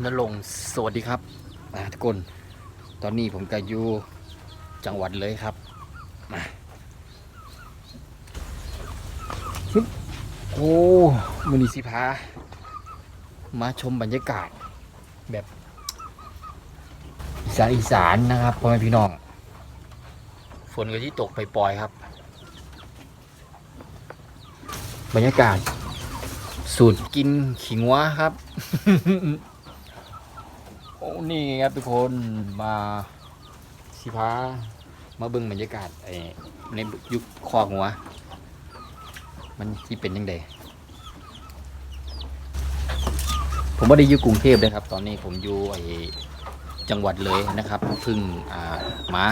นลงสวัสดีครับอาทุกคนตอนนี้ผมก็อยู่จังหวัดเลยครับมาฮึโอ้มือนีสิพา มาชมบรรยากาศแบบอีสานอีสานนะครับพ่อแม่พี่น้อง ฝนก็ที่ตกไปปล่อยครับ บรรยากาศสูตรกินขิงวะครับ โอ้นี่ไงครับทุกคนมาสิพามาเบิ่งบรรยากาศไอ้ในยุคคอหัว มันที่เป็นยังไงผมไม่ได้อยู่กรุงเทพเลยครับ ตอนนี้ผมอยู่ไอ้จังหวัดเลยนะครับเพึ่งอ่ามา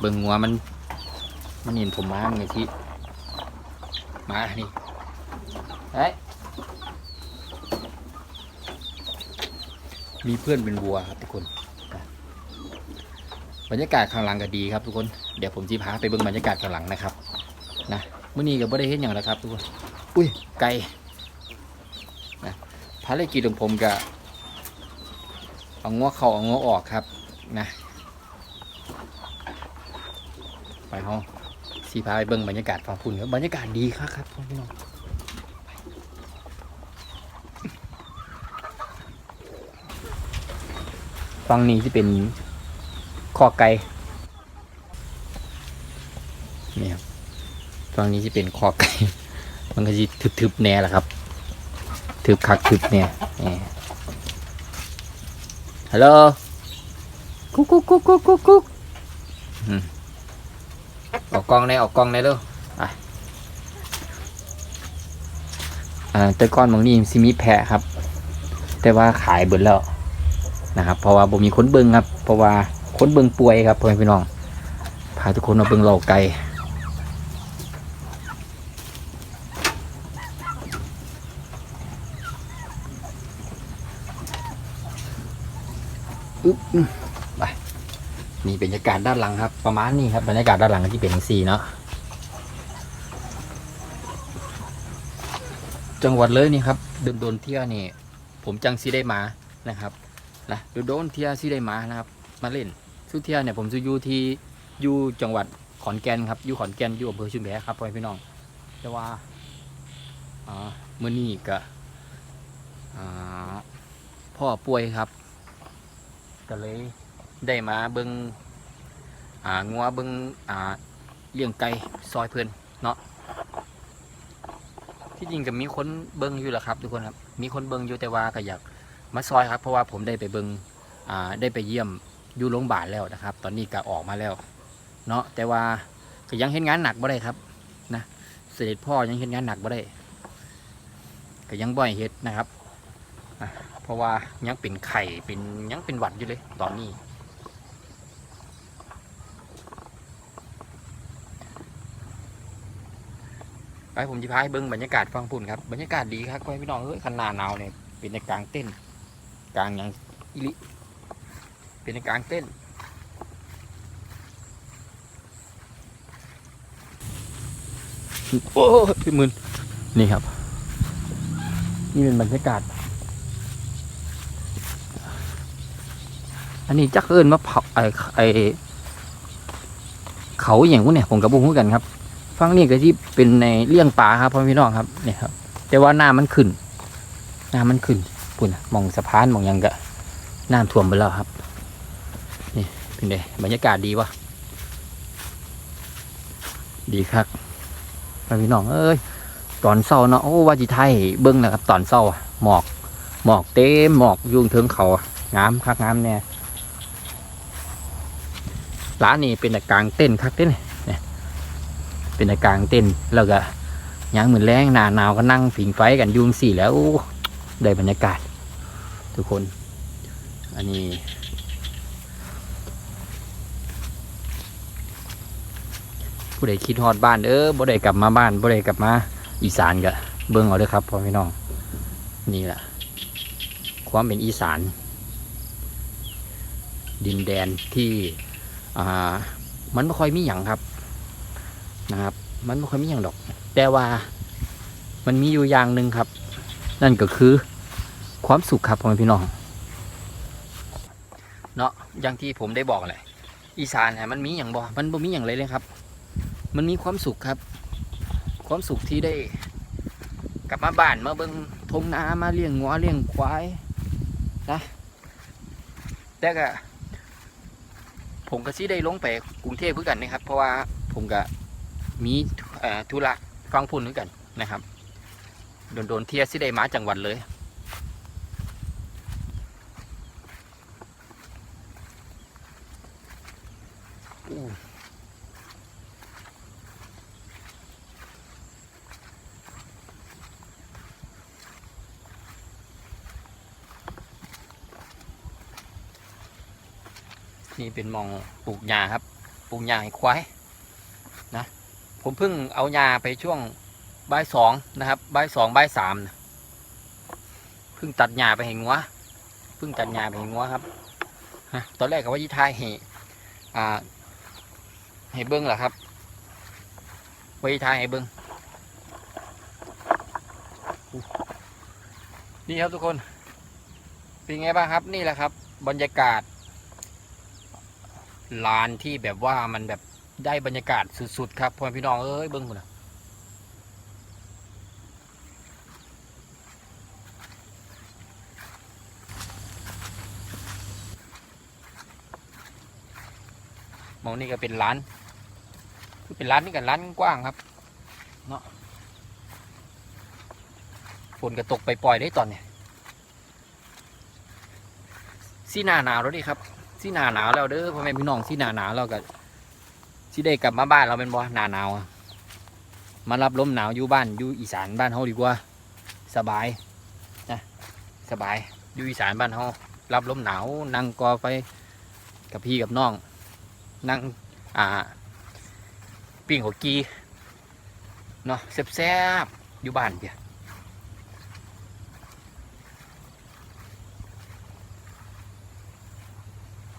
เบิ่งหัวมันมันเห็นผมมาไงที่มานี่เฮ้ย มีเพื่อนเป็นวัวครับทุกคนบรรยากาศข้างหลังก็ดีครับทุกคนเดี๋ยวผมจะพาไปเบิ่งบรรยากาศข้างหลังนะครับนะเมื่อนี้ก็ไม่ได้เห็นอย่างแล้วครับทุกคนอุ้ยไก่นะภารกิจของผมก็เอาง้อเข้าเอาง้อออกครับนะไปห้องสีพาไปเบิ่งบรรยากาศฝั่งพุ่นครับบรรยากาศดีครับครับพี่น้อง ฝั่งนี้ที่เป็นคอไก่นี่ครับฝั่งนี้ที่เป็นคอไก่มันก็จะทึบๆแน่แหละครับ ทึบคักทึบเนี่ยนี่ฮัลโหลกุ๊กกุ๊กกุ๊กกุ๊กกุ๊กกุ๊กออกกล้องในออกกล้องในเด้อไปอ่าแต่ก่อนบางนี้ซิมีแพะครับ แต่ว่าขายเบิดแล้ว นะครับ เพราะว่าบ่มีคนเบิงครับ เพราะว่าคนเบิงป่วยครับพ่อแม่พี่น้องพาทุกคนมาเบิงเหล่าไก่อึ๊บไปนี่บรรยากาศด้านหลังครับ ประมาณนี้ครับบรรยากาศด้านหลังที่เป็นสีเนาะจังหวัดเลยนี่ครับเดินโดนๆเที่ยวนี่ ผมจังซีได้มานะครับ นะโดยโดนเทียที่ได้มานะครับ มาเล่นสุเทียเนี่ยผมจะอยู่ที่อยู่จังหวัดขอนแก่นครับอยู่ขอนแก่นอยู่อำเภอชุมแพครับพ่อพี่น้องแต่ว่าเมื่อนี้ก็พ่อป่วยครับก็เลยได้มาเบิงอ่างัวเบิงเลี้ยงไก่ซอยเพื่อนเนาะที่จริงก็มีคนเบิงอยู่แหละครับ ทุกคนครับมีคนเบิงอยู่แต่ว่าก็อยาก มาซอยครับ เพราะว่าผมได้ไปเบิงอ่าได้ไปเยี่ยมอยู่โรงพยาบาลแล้วนะครับ ตอนนี้ก็ออกมาแล้ว เนาะแต่ว่าก็ยังเห็นงานหนักบ่ได้ครับนะเสด็จพ่อยังเห็นงานหนักบ่ได้ก็ยังบ่อยเฮ็ดนะครับเพราะว่ายังเป็นไข่เป็นยังเป็นหวัดอยู่เลย ตอนนี้ไปผมจะพาให้เบิ้งบรรยากาศฟังพุ่นครับ บรรยากาศดีครับพ่อพี่น้องเอ้ยขนาดหนาวเนี่ยเป็นในกลางเต้น กลางหยังอิลิเป็นในกลางเต้นโอ้ยพี่มืนนี่ครับ นี่เป็นบรรยากาศ อันนี้จักเอิญมาเผาไอไอเขาอย่างพวกเนี่ยผมกับบุ้งกันครับฟังนี่ก็ที่เป็นในเลี้ยงปลาครับพ่อพี่น้องครับนี่ครับ แต่ว่าน้ำมันขึ้นน้ำมันขึ้น ปุ่นมองสะพานมองยังกะน้ำท่วมไปแล้วครับ นี่เป็นไงบรรยากาศดีวะดีครับพี่น้องเอ้ยตอนเศร้าเนาะโอ้ว่าจีไทยเบิ้งนะครับ ตอนเศร้าหมอก หมอกเต็มหมอกยุ่งเทิงเขางามคักงามแน่ร้านนี้เป็นแต่กลางเต้นคักเต้นเนี่ยเป็นในกลางเต้นแล้วก็ยางเหมือนแรงหนาหนาวก็นั่งผิงไฟกันยุงสี่แล้วได้บรรยากาศ ทุกคน อันนี้ ผู้ใดคิดฮอดบ้านเออบ่ได้กลับมาบ้านบ่ได้กลับมาอีสานก็เบิ่งเอาเด้อครับพ่อพี่น้อง นี่แหละความเป็นอีสาน ดินแดนที่อ่ามันไม่ค่อยมีหยังครับนะครับ มันไม่ค่อยมีอย่างดอก แต่ว่ามันมีอยู่อย่างหนึ่งครับ นั่นก็คือ ความสุขครับพ่อแม่พี่น้อง เนาะอย่างที่ผมได้บอกแหละอีสานเนี่ยมันมีอย่างบ่ มันบ่มีอย่างเลยเลยครับ มันมีความสุขครับ ความสุขที่ได้ กลับมาบ้านมาเบิ่งทงนามาเลี้ยงงัวเลี้ยงควายนะแต่ก็ผมก็สิได้ลงไปกรุงเทพเพื่อกันนะครับ เพราะว่าผมก็มีธุระฟังพุ่นเหมือนกันนะครับ โดนโดนเทียสิได้มาจังหวัดเลย นี่เป็นมองปลูกหญ้าครับ ปลูกหญ้าให้ควายนะ ผมเพิ่งเอาหญ้าไปช่วงบ่ายสองนะครับบ่ายสองบ่ายสามเพิ่งตัดหญ้าไปให้งัวเพิ่งตัดหญ้าไปให้งัวครับตอนแรกก็ว่ายี่ทายให้อ่าให้เบิ้งเหรอครับไว้ทายให้เบิ้งนี่ครับทุกคน เป็นไงบ้างครับ นี่แหละครับ บรรยากาศ ลานที่แบบว่ามันแบบได้บรรยากาศสุดๆครับพ่อพี่น้องเอ้ยเบิ้งคุณนะมองนี่ก็เป็นร้าน คือเป็นร้านนี่กันร้านกว้างครับเนาะฝนก็ตกไปปล่อยได้ตอนเนี้ยสีหนาหนาวแล้วดิครับ สีหนาหนาวแล้วเด้อพ่อแม่พี่น้องสีหนาหนาวแล้วก็สีได้กลับมาบ้านเราเป็นบ่หนาหนาวมารับลมหนาวอยู่บ้านอยู่อีสานบ้านเฮาดีกว่า สบายนะสบายอยู่อีสานบ้านเฮารับลมหนาวนั่งกอไฟกับพี่กับน้อง นั่งอ่าปิ้งหัวกีเนาะแซ่บๆอยู่บ้านเดีย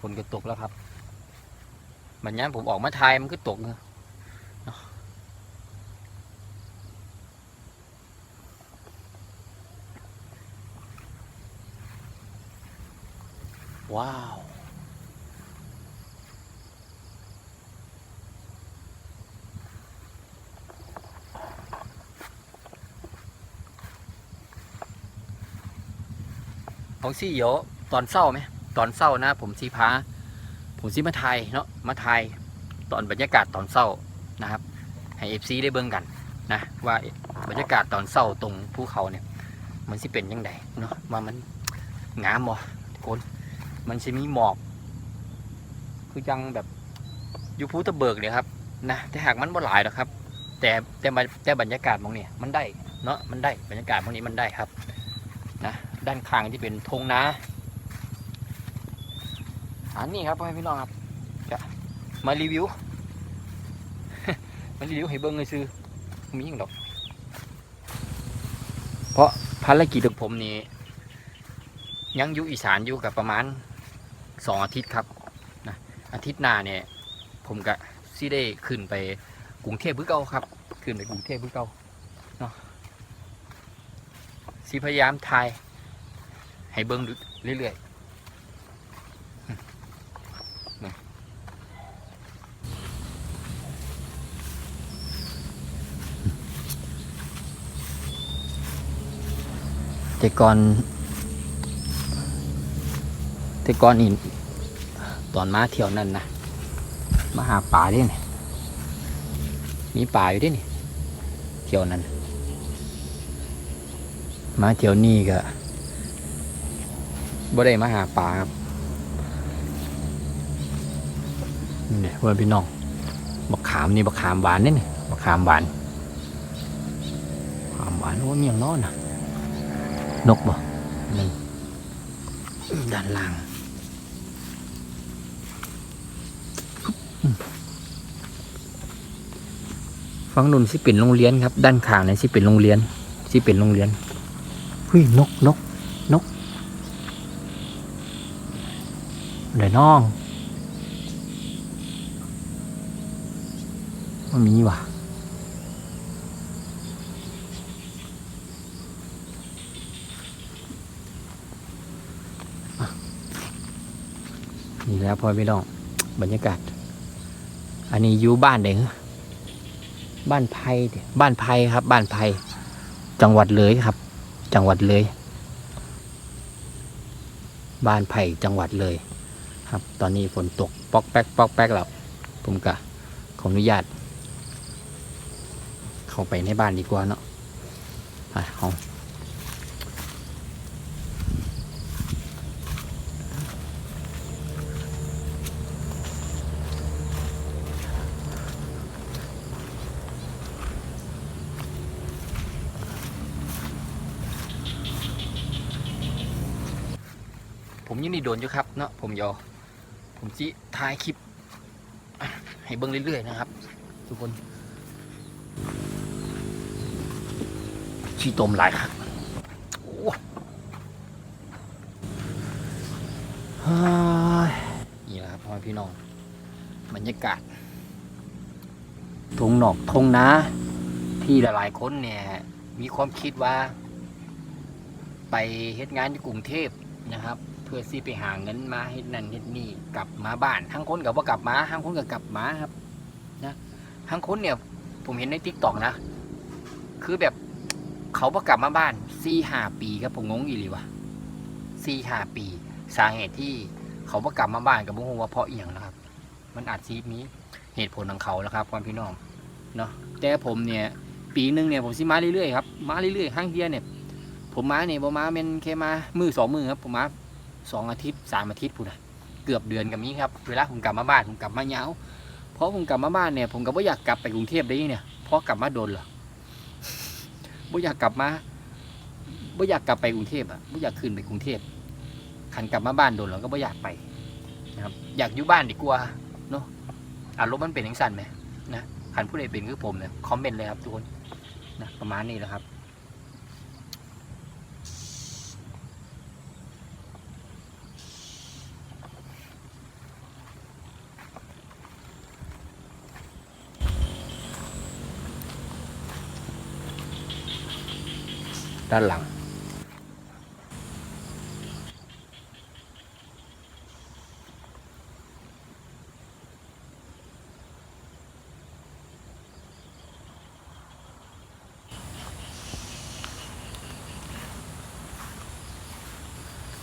ฝนก็ตกแล้วครับบัดนี้ผมออกมาทายมันก็ตกเนะว้าว ของซี่เดี๋ยวตอนเศร้าไหม ตอนเศร้านะ ผมสีพาผมสีมาไทยเนาะมาไทยตอนบรรยากาศตอนเศร้านะครับ ให้เอฟซีได้เบิ่งกันนะว่าบรรยากาศตอนเศร้าตรงภูเขาเนี่ย มันสิเป็นยังไงเนาะว่ามันงามบ่ทุกคนมันจะมีหมอก คือยังแบบอยู่ภูตะเบิกเลยครับนะแต่หากมันบ่หลายหรอกครับ แต่แต่บรรแต่บรรยากาศมองเนี่ยมันได้เนาะมันได้บรรยากาศมองนี้มันได้ครับนะด้านข้างที่เป็นธงนา อันนี้ครับพ่อแม่พี่น้องครับจะมารีวิว มารีวิวให้เบิ้งเลยซื้อมีอย่างดอก เพราะภารกิจของผมนี่ยังอยู่อีสานอยู่กับประมาณสองอาทิตย์ครับนะอาทิตย์หน้าเนี่ยผมก็สิได้ขึ้นไปกรุงเทพเพื่อเก่าครับ ขึ้นไปกรุงเทพเพื่อเก่าเนาะสิพยายามถ่ายให้เบิ้งดูเรื่อย แต่ก่อน แต่ก่อนนี่ตอนมาเที่ยวนั่นนะมาหาป่าด้วยนี่ยมีป่าอยู่ด้วยนี่ยเที่ยวนั้น มาเที่ยวนี่ก็บ่ได้มาหาปลาครับนี่แหละว่าพี่น้องบักขามนี่บักขามหวานนี่นี่บักขามหวานขามหวานว่ามีย่างน้อยนะ นกบ่นี่ด้านล่างฟังนุ่นสิเป็นโรงเรียนครับ ด้านข้างนี่สิเป็นโรงเรียนสิเป็นโรงเรียนเฮ้ยนกนกเดี๋ยวน้องมันมีว่ะ อะพ่อพี่น้องบรรยากาศ อันนี้อยู่บ้านเด้งบ้านไผ่เด้บ้านไผ่ครับ บ้านไผ่จังหวัดเลยครับ จังหวัดเลย บ้านไผ่จังหวัดเลย ครับ ตอนนี้ฝนตกปอกแป๊กปอกแป๊กแล้วผมกะขออนุญาต เข้าไปในบ้านดีกว่าเนาะไปห้อง ผมยังนี่โดนอยู่ครับเนาะผมยอผมจิถ่ายคลิป ให้เบิ่งเรื่อยๆนะครับ ทุกคนชีตมหลายครับนี่แหละครับพ่อพี่น้องบรรยากาศทงหนอกทงนาที่หลายๆคนเนี่ย มีความคิดว่า ไปเฮ็ดงานที่กรุงเทพนะครับ พื่อซีไปหาเงินมาเฮ็ดนั่นเฮ็ดนี่กลับมาบ้านทั้งคนกับว่ากลับมาทั้งคนกับกลับมาครับนะทั้งคนเนี่ย ผมเห็นในทิกตอกนะ คือแบบเขาประกลับมาบ้านสี่ห้าปีครับผมงงอีหลีวะสี่ห้าปี สาเหตุที่เขาประกลับมาบ้านกับบุ้งว่าเพราะเอียงนะครับ มันอาจซีมีเหตุผลของเขาแล้วครับความพี่น้องเนาะแต่ผมเนี่ยปีหนึ่งเนี่ยผมสิมาเรื่อยๆครับมาเรื่อยๆห้างเดียเนี่ยผมมาเนี่ยผมมาเป็นแค่มามือสองมือครับผมมา สองอาทิตย์สามอาทิตย์พูดนะเกือบเดือนกับนี้ครับเวลาผมกลับมาบ้านผมกลับมาเหงาเพราะผมกลับมาบ้านเนี่ยผมก็ไม่อยากกลับไปกรุงเทพได้เนี่ยเพราะกลับมาโดนเหรอไม่อยากกลับมาไม่อยากกลับไปกรุงเทพอะไม่อยากขึ้นไปกรุงเทพขันกลับมาบ้านโดนเหรอก็ไม่อยากไปนะครับอยากอยู่บ้านดีกว่าเนาะอารมณ์มันเป็นอย่างสั้นไหมนะขันผู้ใดเป็นคือผมเนี่ยคอมเมนต์เลยครับทุกคนนะประมาณนี้แหละครับ ด้านหลัง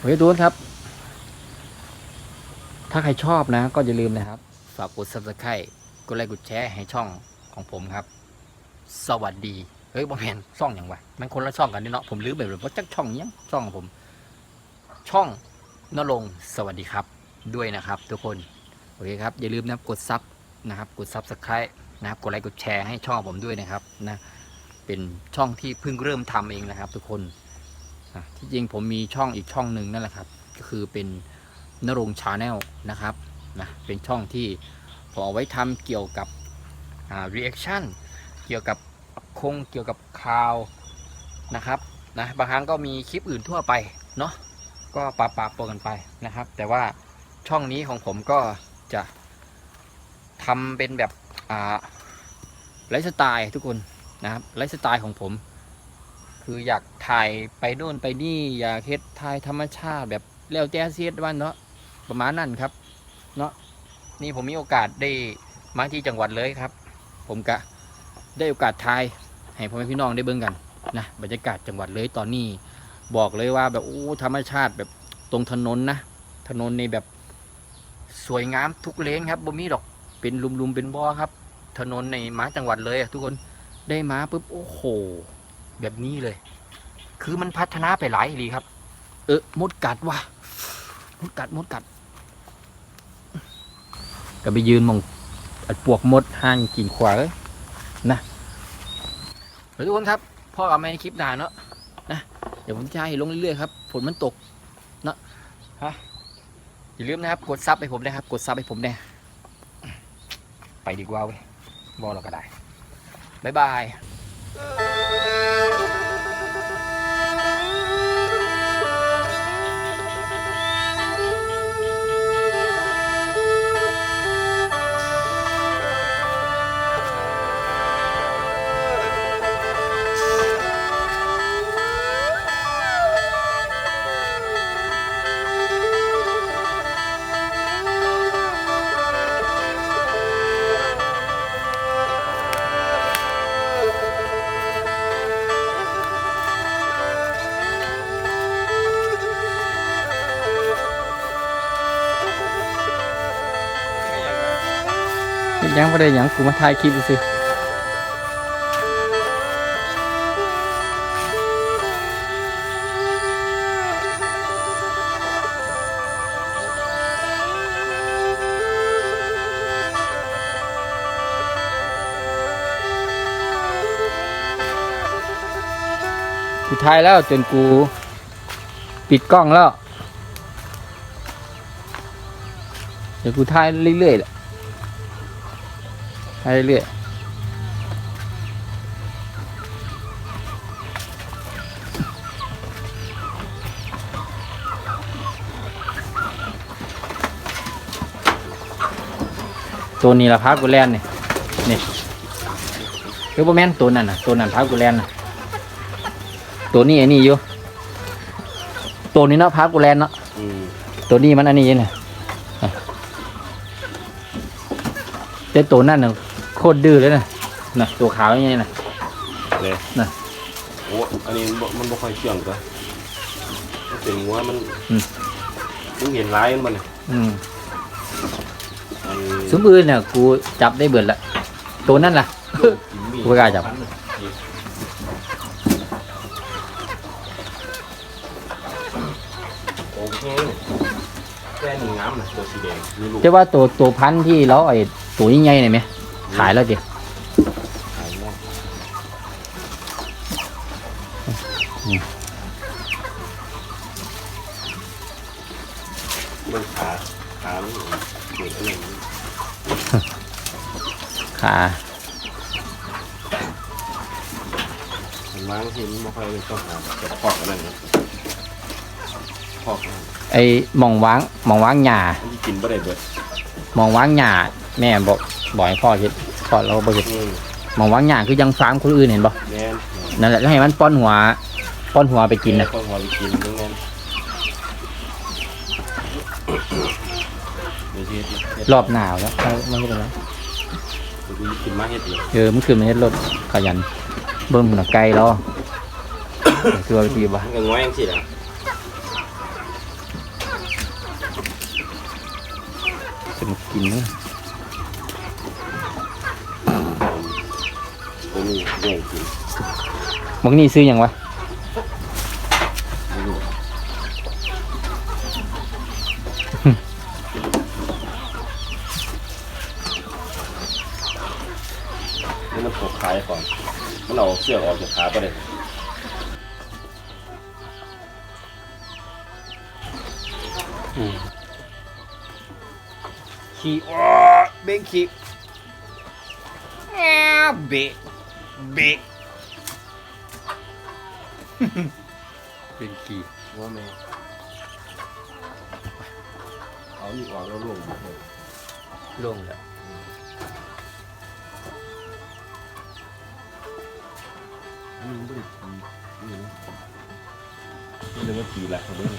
เฮ้ยดูครับ ถ้าใครชอบนะ ก็อย่าลืมนะครับ ฝากกด subscribe กดไลค์กดแชร์ให้ช่องของผมครับ สวัสดี เฮ้ยบอแมนช่องอย่างวะมันคนละช่องกันนี่เนาะผมลืมไปเลยว่าจักช่องเนี้ช่องของผม ช่องนรงสวัสดีครับด้วยนะครับ ทุกคนโอเคครับอย่าลืมนะกดซับนะครับ กดซับสไครต์นะครับกดไลค์กดแชร์ให้ช่องผมด้วยนะครับนะเป็นช่องที่เพิ่งเริ่มทำเองนะครับ ทุกคนที่จริงผมมีช่องอีกช่องหนึ่งนั่นแหละครับ ก็คือเป็นนรงชาแนลนะครับนะเป็นช่องที่ผมเอาไว้ทำเกี่ยวกับอ่า reaction เกี่ยวกับ คงเกี่ยวกับข่าวนะครับนะบางครั้งก็มีคลิปอื่นทั่วไปเนาะก็ปาปาปนกันไปนะครับ แต่ว่าช่องนี้ของผมก็จะทำเป็นแบบอ่าไลฟ์สไตล์ทุกคนนะครับไลฟ์สไตล์ของผม คืออยากถ่ายไปโน่นไปนี่ อยากเฮ็ดถ่ายธรรมชาติแบบแล้วแต่เสียดวันเนาะประมาณนั้นครับเนาะนี่ผมมีโอกาสได้มาที่จังหวัดเลยครับ ผมกะได้โอกาสทาย ให้พ่อแม่พี่น้องได้เบิ่งกันนะบรรยากาศจังหวัดเลยตอนนี้บอกเลยว่าแบบโอ้ธรรมชาติแบบตรงถนนนะ ถนนในแบบสวยงามทุกเลนครับบ่มีดอกเป็นลุมๆเป็นบ่อครับ ถนนในมาจังหวัดเลยทุกคนได้มาปุ๊บโอ้โห แบบนี้เลย คือมันพัฒนาไปหลายอีหลีครับ เออมดกัดว่ะมดกัดมดกัด ก็ไปยืนมองอปวกมดห่างกินขวาเลย ทุกคนครับพ่อกับแม่ในคลิปด่าเนาะนะเดี๋ยวผมจะให้ลงเรื่อยๆครับฝนมันตกเนาะฮะอย่าลืมนะครับกดซับให้ผมนะครับ กดซับให้ผมแน่ไปดีกว่าเว้ยบอเราก็ได้บ๊ายบาย ยังไม่ได้ยังกูมาถ่ายคลิปซื้อกูถ่ายแล้วจนกูปิดกล้องแล้ว เดี๋ยวกูถ่ายเรื่อยๆแหละ ถ่ายเรื่อยๆตัวนี้ละพากูแลนนี่นี่คือบ่แม่นตัวนั้นน่ะตัวนั้นพากูแลนน่ะตัวนี้ไอ้นี่อยู่ตัวนี้เนาะพากูแลนเนาะอืมตัวนี้มันอันนี้นะแต่ตัวนั่นน่ะ โคตรดื้อเลยนะน่ะตัวขาวอย่างนี้นะเลยน่ะโอ้อันนี้มันบ่มันบ่ค่อยเชื่องตัวมันเป็นหัวมันอืมมึงเห็นร้ายมันบ่เนี่ยอืมอันสมบูรณ์เนี่ยกูจับได้เบิดละตัวนั่นล่ะกูไม่กล้าจับโอเคแค่หนึ่งน้ำนะตัวสีแดงมีลูกจะว่าตัวตัวพันธุ์ที่เราไอ้ตัวใหญ่ๆเนี่ยไหม ขายแล้วดิขายม่วงมันขาขามันเด็กอะไรอย่างนี้ขามันมาบางทีมันไม่ค่อยต้องหาแบบพอกอะไรนะพอกมันไอ้หมองว้างหมองว้างหญ้ามันกินบ่ได้เบิดหมองว้างหญ้า แม่บอกบอกให้พ่อเห็ดพ่อเราบอกเห็ดอืมหมองว้างหญ้าคือยังฟาร์มคนอื่นเห็นบ่แน่นนั่นแหละแล้วให้มันป้อนหัวป้อนหัวไปกินนะพอกหัวไปกินนึงแน่นเดี๋ยวสิเฮ็ดเฮ็ดรอบหนาวแล้วเอามันก็เป็นไรกูกินมาเฮ็ดเลยเออมันคือมันเฮ็ดรถขยัน เบิ่งหนักไกลแล้วคือว่าดีบ่ะมันก็ง้อยจังซี่แหละจะมากินเนอะ ตัวนี้แย่งกินบางนี่ซื้อหยังวะตัวนี้นี่มันถกขาก่อน มันเอาเสื้อกออกจากขาไปเลยขี่อ้อเบ่งขี่แอบเบะ เบะเป็นขี่ว่าแม่เอานี่ออกแล้วลงลงแล้วมันไม่ได้ทีนี่นะนี่เลยว่าทีแหละเขาเด้อ